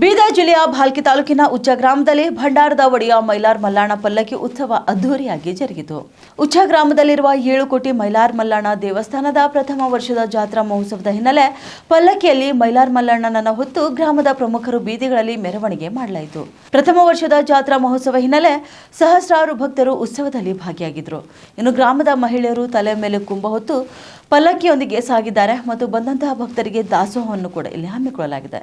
ಬೀದರ್ ಜಿಲ್ಲೆಯ ಭಾಲ್ಕಿ ತಾಲೂಕಿನ ಉಚ್ಚ ಗ್ರಾಮದಲ್ಲಿ ಭಂಡಾರದ ಒಡೆಯ ಮೈಲಾರ್ ಮಲ್ಲಾಣ ಪಲ್ಲಕ್ಕಿ ಉತ್ಸವ ಅದ್ದೂರಿಯಾಗಿ ಜರುಗಿತು. ಉಚ್ಚ ಗ್ರಾಮದಲ್ಲಿರುವ ಏಳು ಕೋಟಿ ಮೈಲಾರ್ ಮಲ್ಲಾಣ ದೇವಸ್ಥಾನದ ಪ್ರಥಮ ವರ್ಷದ ಜಾತ್ರಾ ಮಹೋತ್ಸವದ ಹಿನ್ನೆಲೆ ಪಲ್ಲಕ್ಕಿಯಲ್ಲಿ ಮೈಲಾರ್ ಮಲ್ಲಣ್ಣನನ್ನ ಹೊತ್ತು ಗ್ರಾಮದ ಪ್ರಮುಖರು ಬೀದಿಗಳಲ್ಲಿ ಮೆರವಣಿಗೆ ಮಾಡಲಾಯಿತು. ಪ್ರಥಮ ವರ್ಷದ ಜಾತ್ರಾ ಮಹೋತ್ಸವ ಹಿನ್ನೆಲೆ ಸಹಸ್ರಾರು ಭಕ್ತರು ಉತ್ಸವದಲ್ಲಿ ಭಾಗಿಯಾಗಿದ್ದರು ಇನ್ನು ಗ್ರಾಮದ ಮಹಿಳೆಯರು ತಲೆ ಮೇಲೆ ಕುಂಭ ಹೊತ್ತು ಪಲ್ಲಕ್ಕಿಯೊಂದಿಗೆ ಸಾಗಿದ್ದಾರೆ ಮತ್ತು ಬಂದಂತಹ ಭಕ್ತರಿಗೆ ದಾಸೋಹವನ್ನು ಕೂಡ ಇಲ್ಲಿ ಹಮ್ಮಿಕೊಳ್ಳಲಾಗಿದೆ.